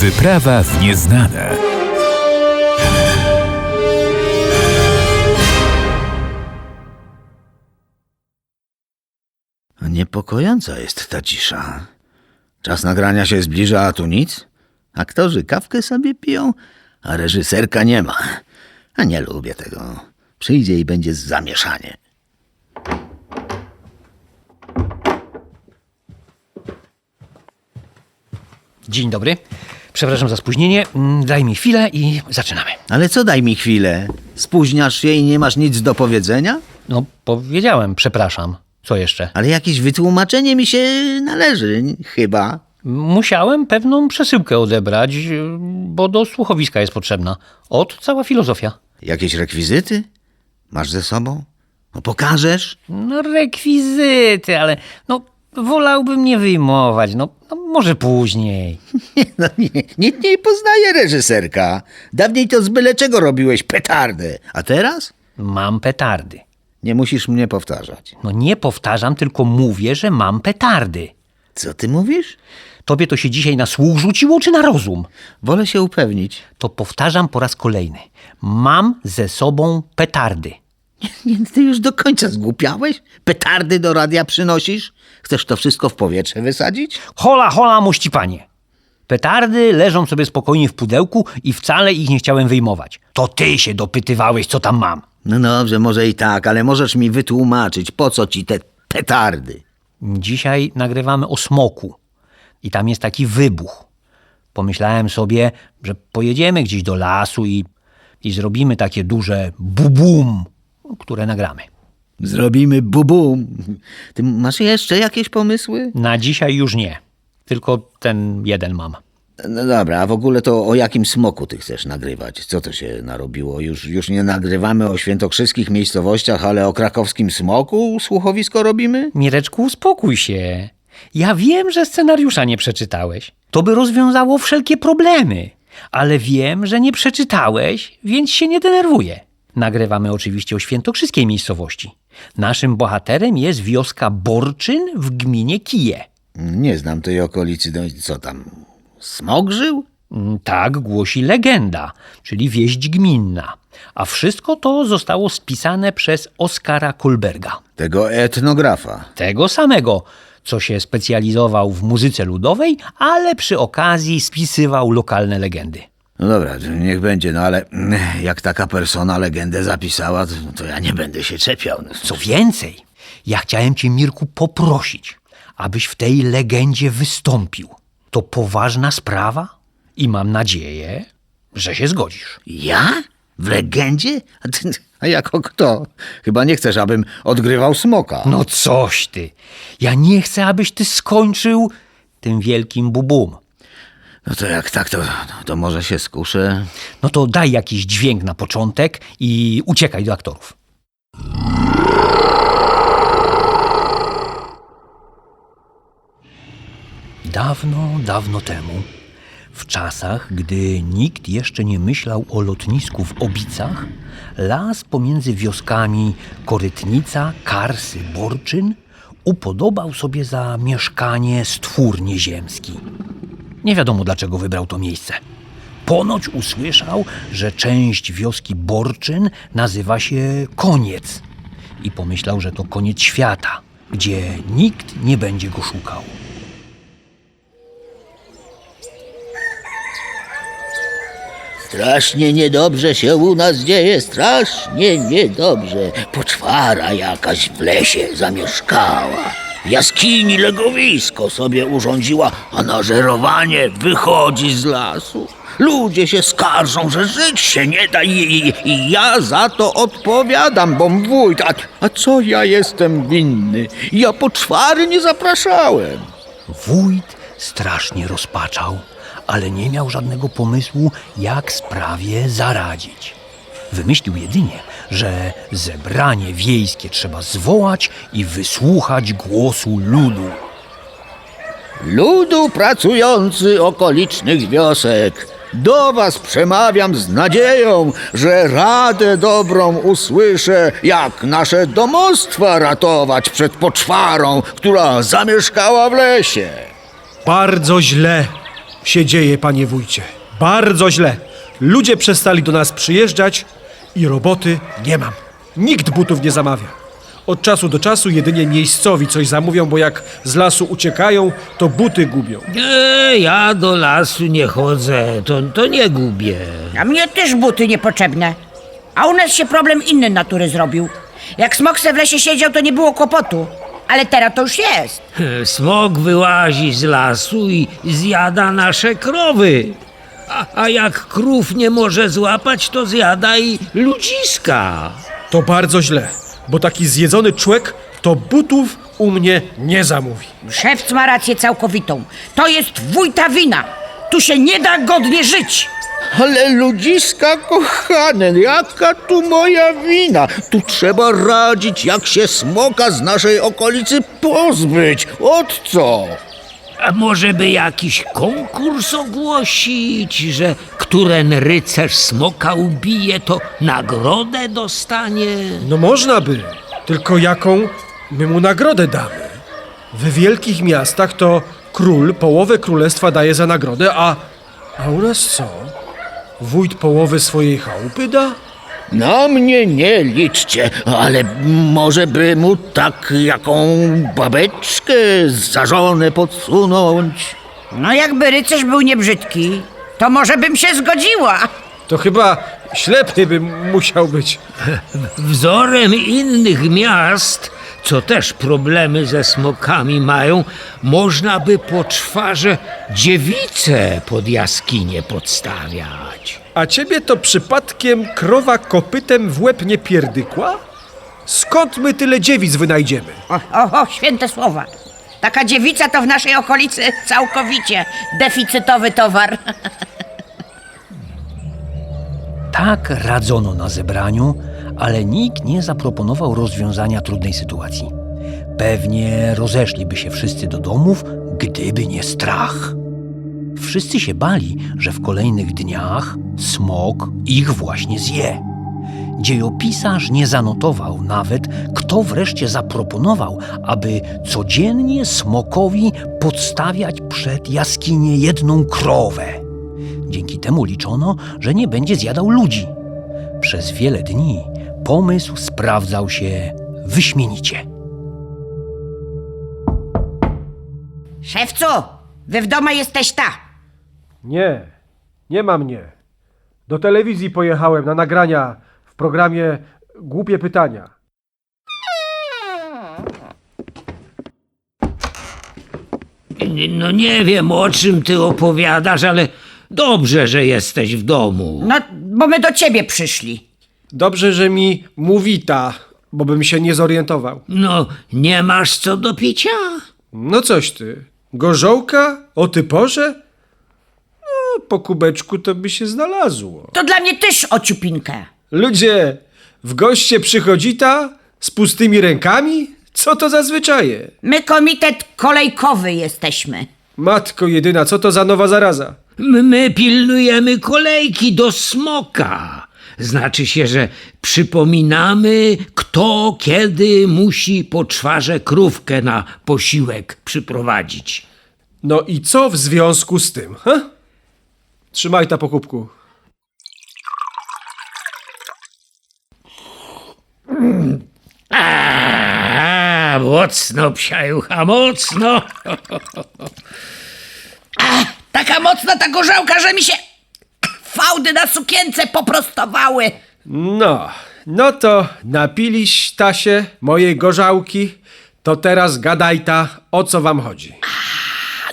Wyprawa w nieznane. Niepokojąca jest ta cisza. Czas nagrania się zbliża, a tu nic. Aktorzy kawkę sobie piją, a reżyserka nie ma. A nie lubię tego. Przyjdzie i będzie zamieszanie. Dzień dobry. Przepraszam za spóźnienie. Mm, Daj mi chwilę i zaczynamy. Ale co daj mi chwilę? Spóźniasz się i nie masz nic do powiedzenia? No, powiedziałem, przepraszam. Co jeszcze? Ale jakieś wytłumaczenie mi się należy, chyba. Musiałem pewną przesyłkę odebrać, bo do słuchowiska jest potrzebna. Od cała filozofia. Jakieś rekwizyty? Masz ze sobą? No pokażesz? No, rekwizyty, ale no, wolałbym nie wyjmować. No, no może później. No nie, nikt nie poznaje reżyserka. Dawniej to z byle czego robiłeś petardę. A teraz? Mam petardy. Nie musisz mnie powtarzać. No nie powtarzam, tylko mówię, że mam petardy. Co ty mówisz? Tobie to się dzisiaj na słuch rzuciło, czy na rozum? Wolę się upewnić. To powtarzam po raz kolejny. Mam ze sobą petardy. Nie, ty już do końca zgłupiałeś? Petardy do radia przynosisz? Chcesz to wszystko w powietrze wysadzić? Hola, hola, mości panie. Petardy leżą sobie spokojnie w pudełku i wcale ich nie chciałem wyjmować. To ty się dopytywałeś, co tam mam. No dobrze, może i tak, ale możesz mi wytłumaczyć, po co ci te petardy? Dzisiaj nagrywamy o smoku i tam jest taki wybuch. Pomyślałem sobie, że pojedziemy gdzieś do lasu i, i zrobimy takie duże bubum, które nagramy. Zrobimy bubum. Ty masz jeszcze jakieś pomysły? Na dzisiaj już nie. Tylko ten jeden mam. No dobra, a w ogóle to o jakim smoku ty chcesz nagrywać? Co to się narobiło? Już, już nie nagrywamy o świętokrzyskich miejscowościach, ale o krakowskim smoku słuchowisko robimy? Mireczku, uspokój się. Ja wiem, że scenariusza nie przeczytałeś. To by rozwiązało wszelkie problemy. Ale wiem, że nie przeczytałeś, więc się nie denerwuję. Nagrywamy oczywiście o świętokrzyskiej miejscowości. Naszym bohaterem jest wioska Borczyn w gminie Kije. Nie znam tej okolicy, no i co tam? Smok żył? Mm, Tak głosi legenda, czyli wieść gminna. A wszystko to zostało spisane przez Oskara Kolberga. Tego etnografa. Tego samego, co się specjalizował w muzyce ludowej, ale przy okazji spisywał lokalne legendy. No dobra, niech będzie, no ale jak taka persona legendę zapisała, to, to ja nie będę się czepiał. No. Co więcej, ja chciałem cię, Mirku, poprosić, abyś w tej legendzie wystąpił. To poważna sprawa i mam nadzieję, że się zgodzisz. Ja? W legendzie? A, ty, a jako kto? Chyba nie chcesz, abym odgrywał smoka. No coś ty. Ja nie chcę, abyś ty skończył tym wielkim bubum. No to jak tak, to, to może się skuszę. No to daj jakiś dźwięk na początek i uciekaj do aktorów. Dawno, dawno temu, w czasach, gdy nikt jeszcze nie myślał o lotnisku w Obicach, las pomiędzy wioskami Korytnica, Karsy, Borczyn upodobał sobie za mieszkanie stwór nieziemski. Nie wiadomo dlaczego wybrał to miejsce. Ponoć usłyszał, że część wioski Borczyn nazywa się Koniec i pomyślał, że to koniec świata, gdzie nikt nie będzie go szukał. Strasznie niedobrze się u nas dzieje, strasznie niedobrze. Poczwara jakaś w lesie zamieszkała. Jaskini legowisko sobie urządziła, a na żerowanie wychodzi z lasu. Ludzie się skarżą, że żyć się nie da i, i, i ja za to odpowiadam, bom wójt. A, a co ja jestem winny? Ja poczwary nie zapraszałem. Wójt strasznie rozpaczał, ale nie miał żadnego pomysłu, jak sprawie zaradzić. Wymyślił jedynie, że zebranie wiejskie trzeba zwołać i wysłuchać głosu ludu. Ludu pracujący okolicznych wiosek, do was przemawiam z nadzieją, że radę dobrą usłyszę, jak nasze domostwa ratować przed poczwarą, która zamieszkała w lesie. Bardzo źle. się dzieje, panie wójcie. Bardzo źle. Ludzie przestali do nas przyjeżdżać i roboty nie mam. Nikt butów nie zamawia. Od czasu do czasu jedynie miejscowi coś zamówią, bo jak z lasu uciekają, to buty gubią. E, ja do lasu nie chodzę, to, to nie gubię. A mnie też buty niepotrzebne. A u nas się problem inny natury zrobił. Jak smok se w lesie siedział, to nie było kłopotu. Ale teraz to już jest. Smok wyłazi z lasu i zjada nasze krowy. A, a jak krów nie może złapać, to zjada i ludziska. To bardzo źle, bo taki zjedzony człowiek to butów u mnie nie zamówi. Szewc ma rację całkowitą. To jest wójta wina. Tu się nie da godnie żyć. Ale ludziska kochane, jaka tu moja wina? Tu trzeba radzić, jak się smoka z naszej okolicy pozbyć. Od co? A może by jakiś konkurs ogłosić, że któren rycerz smoka ubije, to nagrodę dostanie? No można by, tylko jaką my mu nagrodę damy? W wielkich miastach to król połowę królestwa daje za nagrodę, a, a u nas co? Wójt połowę swojej chałupy da? Na mnie nie liczcie, ale może by mu tak jaką babeczkę za żonę podsunąć. No jakby rycerz był niebrzydki, to może bym się zgodziła. To chyba ślepy bym musiał być. Wzorem innych miast, co też problemy ze smokami mają, można by po czwarze dziewice pod jaskinie podstawiać. A ciebie to przypadkiem krowa kopytem w łeb nie pierdykła? Skąd my tyle dziewic wynajdziemy? O, o, o, święte słowa. Taka dziewica to w naszej okolicy całkowicie deficytowy towar. Tak radzono na zebraniu, ale nikt nie zaproponował rozwiązania trudnej sytuacji. Pewnie rozeszliby się wszyscy do domów, gdyby nie strach. Wszyscy się bali, że w kolejnych dniach smok ich właśnie zje. Dziejopisarz nie zanotował nawet, kto wreszcie zaproponował, aby codziennie smokowi podstawiać przed jaskinię jedną krowę. Dzięki temu liczono, że nie będzie zjadał ludzi. Przez wiele dni pomysł sprawdzał się wyśmienicie. Szewcu, wy w domu jesteś ta. Nie, nie ma mnie. Do telewizji pojechałem na nagrania w programie Głupie Pytania. No nie wiem, o czym ty opowiadasz, ale dobrze, że jesteś w domu. No, bo my do ciebie przyszli. Dobrze, że mi mówi ta, bo bym się nie zorientował. No, nie masz co do picia? No coś ty. Gorzołka? O ty porze? Po kubeczku to by się znalazło. To dla mnie też ociupinkę. Ludzie, w goście przychodzi ta z pustymi rękami? Co to za zwyczaje? My komitet kolejkowy jesteśmy. Matko jedyna, co to za nowa zaraza? My, my pilnujemy kolejki do smoka. Znaczy się, że przypominamy, kto kiedy musi po czwarze krówkę na posiłek przyprowadzić. No i co w związku z tym, ha? Trzymaj ta po kubku. A, mocno, psiajucha, mocno. Taka mocna ta gorzałka, że mi się fałdy na sukience poprostowały. No, no to napiliś tasie mojej gorzałki, to teraz gadaj ta, o co wam chodzi.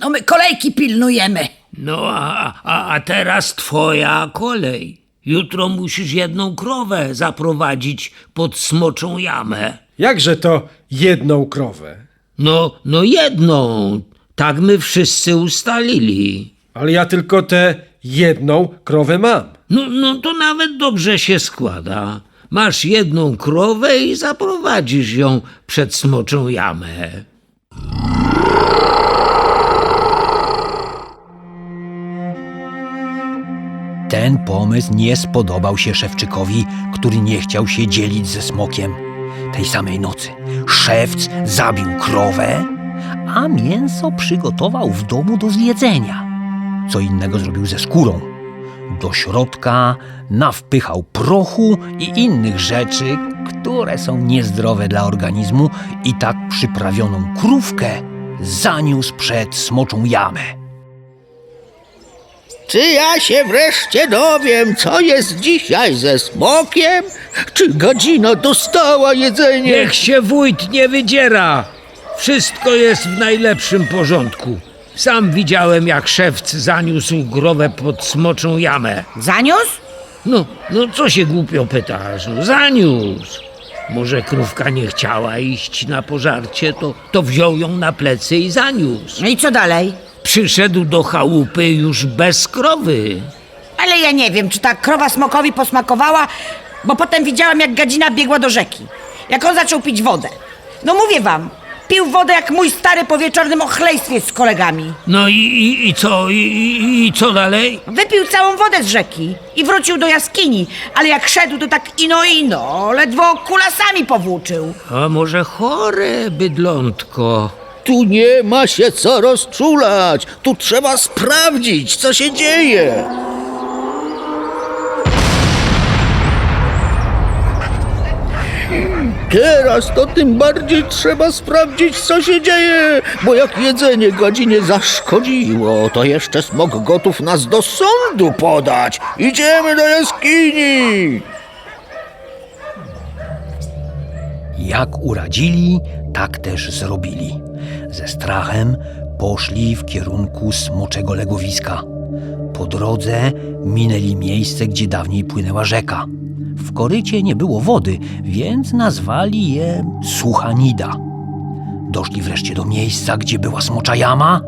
No my kolejki pilnujemy. No, a, a, a teraz twoja kolej. Jutro musisz jedną krowę zaprowadzić pod smoczą jamę. Jakże to jedną krowę? No, no jedną. Tak my wszyscy ustalili. Ale ja tylko tę jedną krowę mam. No, no to nawet dobrze się składa. Masz jedną krowę i zaprowadzisz ją przed smoczą jamę. Ten pomysł nie spodobał się szewczykowi, który nie chciał się dzielić ze smokiem. Tej samej nocy szewc zabił krowę, a mięso przygotował w domu do zjedzenia. co innego zrobił ze skórą. Do środka nawpychał prochu i innych rzeczy, które są niezdrowe dla organizmu i tak przyprawioną krówkę zaniósł przed smoczą jamę. Czy ja się wreszcie dowiem, co jest dzisiaj ze smokiem? Czy godzina dostała jedzenie? Niech się wójt nie wydziera. Wszystko jest w najlepszym porządku. Sam widziałem, jak szewc zaniósł growę pod smoczą jamę. Zaniósł? No, no co się głupio pytasz? No, zaniósł. Może krówka nie chciała iść na pożarcie, to, to wziął ją na plecy i zaniósł. No i co dalej? Przyszedł do chałupy już bez krowy. Ale ja nie wiem, czy ta krowa smokowi posmakowała, bo potem widziałam, jak gadzina biegła do rzeki. Jak on zaczął pić wodę. No mówię wam, pił wodę jak mój stary po wieczornym ochlejstwie z kolegami. No i, i, i co? I, i, I co dalej? Wypił całą wodę z rzeki i wrócił do jaskini, ale jak szedł, to tak ino ino, ledwo kulasami powłóczył. A może chore bydlątko? Tu nie ma się co rozczulać. Tu trzeba sprawdzić, co się dzieje. Teraz to tym bardziej trzeba sprawdzić, co się dzieje, bo jak jedzenie godzinie zaszkodziło, to jeszcze smok gotów nas do sądu podać. Idziemy do jaskini. Jak uradzili, tak też zrobili. Ze strachem poszli w kierunku smoczego legowiska. Po drodze minęli miejsce, gdzie dawniej płynęła rzeka. W korycie nie było wody, więc nazwali je Suchanida. Doszli wreszcie do miejsca, gdzie była smocza jama,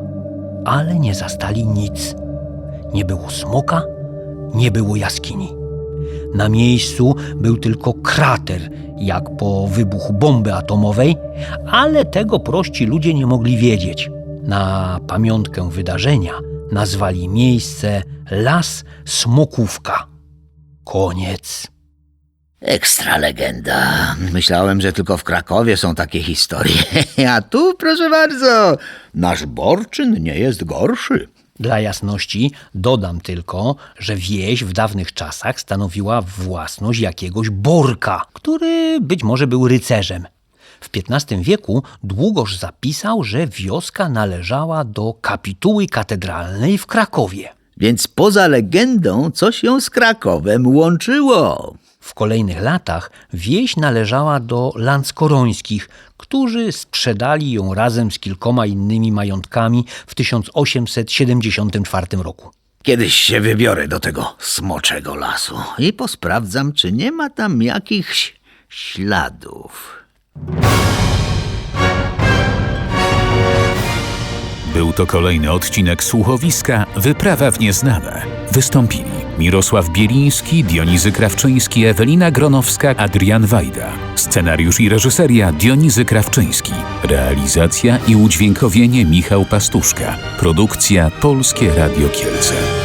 ale nie zastali nic. Nie było smoka, nie było jaskini. Na miejscu był tylko krater, jak po wybuchu bomby atomowej, ale tego prości ludzie nie mogli wiedzieć. Na pamiątkę wydarzenia nazwali miejsce Las Smokówka. Koniec. Ekstra legenda. Myślałem, że tylko w Krakowie są takie historie. A tu, proszę bardzo, nasz Borczyn nie jest gorszy. Dla jasności dodam tylko, że wieś w dawnych czasach stanowiła własność jakiegoś Borka, który być może był rycerzem. W XV wieku Długosz zapisał, że wioska należała do kapituły katedralnej w Krakowie. Więc poza legendą coś ją z Krakowem łączyło. W kolejnych latach wieś należała do Landskorońskich, którzy sprzedali ją razem z kilkoma innymi majątkami w 1874 roku. Kiedyś się wybiorę do tego smoczego lasu i posprawdzam, czy nie ma tam jakichś śladów. To kolejny odcinek słuchowiska Wyprawa w nieznane. Wystąpili Mirosław Bieliński, Dionizy Krawczyński, Ewelina Gronowska, Adrian Wajda. Scenariusz i reżyseria Dionizy Krawczyński. Realizacja i udźwiękowienie Michał Pastuszka. Produkcja Polskie Radio Kielce.